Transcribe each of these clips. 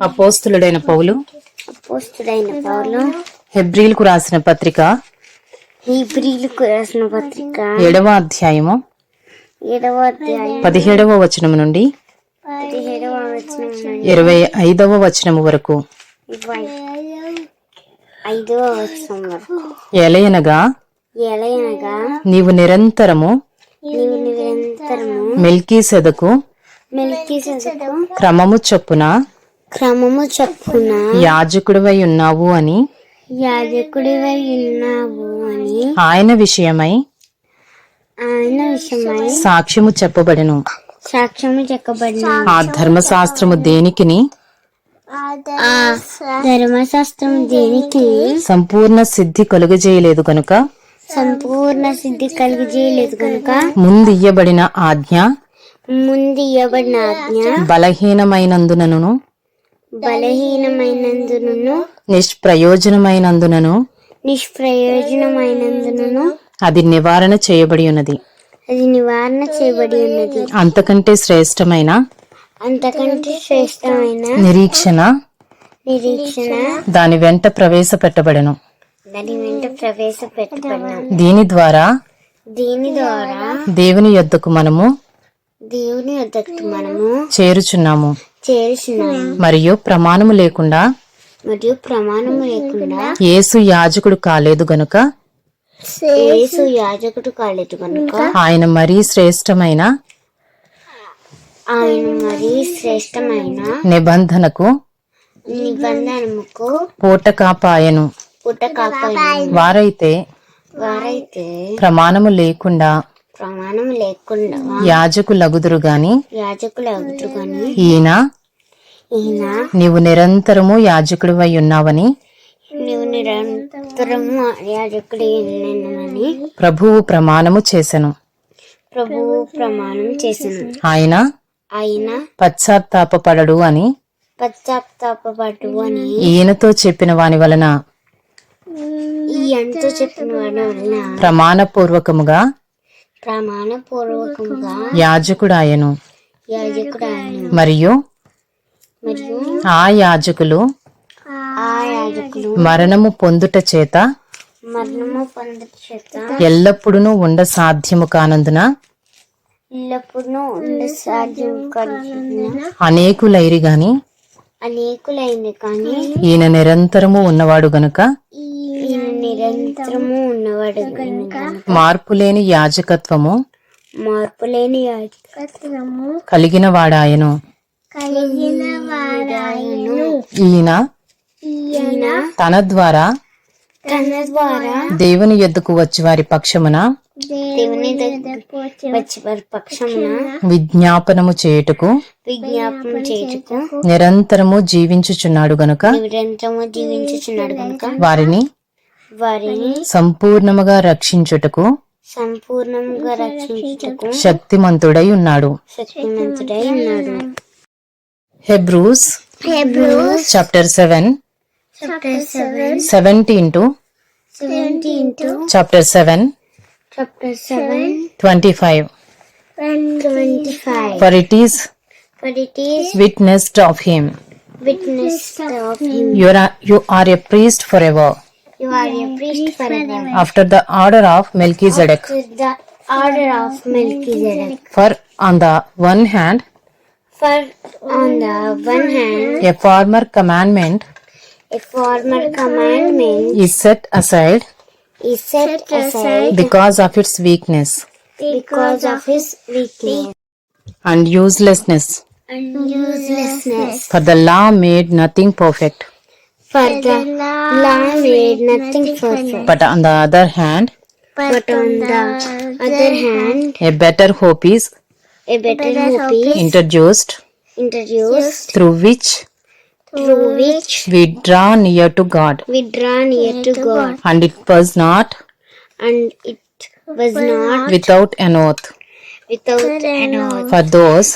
అపోస్తులుడైన పౌలు. అపోస్తుడైన పౌలు. హెబ్రీలకు రాసిన పత్రిక. హీబ్రీలకు రాసిన పత్రిక. ఏడవ అధ్యాయము. ఏడవ అధ్యాయం పదిహేడవ వచనము నుండి పదిహేడవ వచనం నుండి. ఇరవై ఐదవ వరకు. వచనం వరకు. ఎలయనగా ఎలయనగా నీవు నిరంతరము నీవు నిరంతరము మెల్కీ సెదకు మెలికి క్రమము చొప్పున క్రమము చొప్పున? యాజకుడివై ఉన్నావు అని. యాజకుడివై ఉన్నావు అని. ఆయన విషయమై ఆయన విషయమై సాక్ష్యము చెప్పబడెను. సాక్ష్యము చెక్కబడిన ఆ ధర్మశాస్త్రము దేనికిని? ఆ ధర్మశాస్త్రం దేనికి సంపూర్ణ సిద్ధి కలుగజేయలేదు కనుక సంపూర్ణ సిద్ధి కలిగజేయలేదు కనుక ముందు ఇయ్యబడిన ఆజ్ఞ? ముందు ఇవ్వబడిన ఆజ్ఞ? బలహీనమైనందునను? బలహీనమైనందును నిష్ప్రయోజనమైనందునను నిష్ప్రయోజనమైనందును అది నివారణ చేయబడి ఉన్నది అది నివారణ చేయబడి ఉన్నది అంతకంటే శ్రేష్టమైన అంతకంటే శ్రేష్టమైన నిరీక్షణ నిరీక్షణ దాని వెంట ప్రవేశపెట్టబడెను. దాని వెంట ప్రవేశపెట్టబడిన. దీని ద్వారా దీని ద్వారా దేవుని యొద్దకు మనము దేవుని వద్దకు మనము చేరుచున్నాము. మరియు ప్రమాణము లేకుండా మరియు ప్రమాణము లేకుండా యేసు యాజకుడు కాలేదు గనుక యేసు యాజకుడు కాలేదు కనుక ఆయన మరీ శ్రేష్టమైన ఆయన మరి శ్రేష్టమైన నిబంధనకు నిబంధనముకు పూటకాపాయను పుట్ట కాపాయి వారైతే వారైతే ప్రమాణము లేకుండా ప్రమాణం లేకుండా యాజకులగుదురు గాని యాజకులు అవుతారు కానీ ఈయన ఈయన నీవు నిరంతరము యాజకుడివై ఉన్నావని నువ్వు నిరంతరము యాజకుడి ఉన్నామని ప్రభువు ప్రమాణము చేసెను. ప్రభువు ప్రమాణం చేసను. ఆయన ఆయన పశ్చాత్తాపపడడు అని పశ్చాత్తాపడు అని ఈయనతో చెప్పిన వాని వలన ఈ ఎంతో చెప్పిన వాడి వలన ప్రమాణపూర్వకముగా ప్రమాణ పూర్వకంగా యాజకుడాయను. యాజకుడు ఆయన మరియు మరియు ఆ యాజకులు మరణము పొందుట చేత మరణము పొందట చేత ఎల్లప్పుడూ ఉండ సాధ్యము కానందున ఎల్లప్పుడూ ఉండ అనేకులైరి గాని అనేకులైంది కానీ ఈయన నిరంతరము ఉన్నవాడు గనుక ఈయన నిరంతరము ఉన్నవాడు కనుక మార్పు లేని యాజకత్వము మార్పు లేని యాజకత్వము కలిగిన వాడాయను. కలిగిన వాడాయను ఈయన ఈయన తన ద్వారా తన ద్వారా దేవుని యొద్దకు వచ్చి వారి పక్షమున దేవుని వచ్చి వారి పక్షమున విజ్ఞాపనము చేయుటకు విజ్ఞాపనం చేయుటకు నిరంతరము జీవించుచున్నాడు గనుక నిరంతరము జీవించుచున్నాడు కనుక వారిని వారిని సంపూర్ణముగా రక్షించుటకు సంపూర్ణంగా రక్షించుటకు శక్తిమంతుడై ఉన్నాడు. శక్తిమంతుడై ఉన్నాడు. Hebrews, Hebrews chapter 7, chapter 7, 17 to 17 to chapter 7, chapter 7, 25. 25. For it is, for it is witnessed of him. Witnessed of him. You are, you are a priest forever. You are a priest forever. After the order of Melchizedek. After the order of Melchizedek. For on the one hand, for on the one hand, a former commandment a former commandment is set aside is set aside because of its weakness because of his weakness and uselessness and uselessness. for the law made nothing perfect For the law made nothing perfect. but on the other hand But on the other hand, a better hope is a better hope is introduced. Introduced. Through which? Through which we draw near to god. We draw near to God. and it was not? And it was not without an oath. without an oath. for those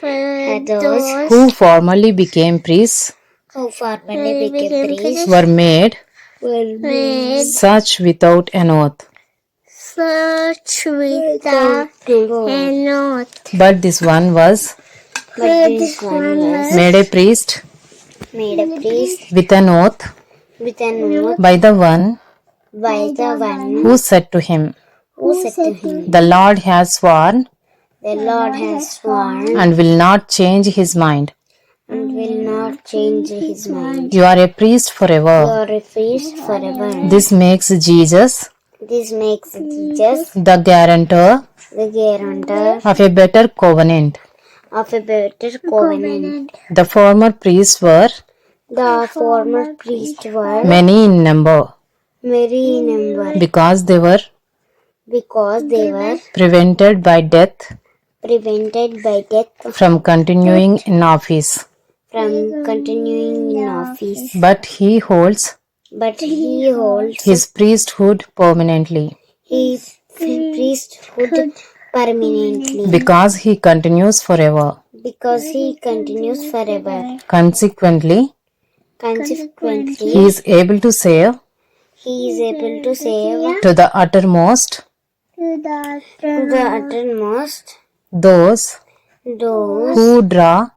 For those who formerly became priests who formerly became priests were made were made such without an oath. Such without an oath. But this one was But this one was made a priest made a priest with an oath with an oath by the one by the one who said to him, who said to him, The Lord has sworn The Lord has sworn and will not change his mind. and will not change his mind. You are a priest You forever. are a priest forever. This makes Jesus This makes Jesus the guarantor the guarantor of a better covenant. of a better covenant. The former priests were The former priests were many in number many in number because they were because they were prevented by death prevented by death from continuing in office. from continuing in office. But he holds But he holds his priesthood permanently his priesthood permanently because he continues forever. because he continues forever. Consequently, Consequently, he is able to save he is able to save to the uttermost to the uttermost those those who draw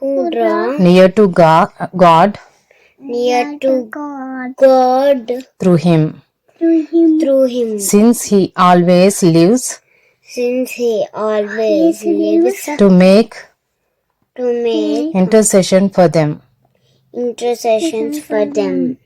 who draw near to Ga- God near to God. Through him, through him, since he always lives. Since he always lives. to make to make intercession for them. intercessions for them.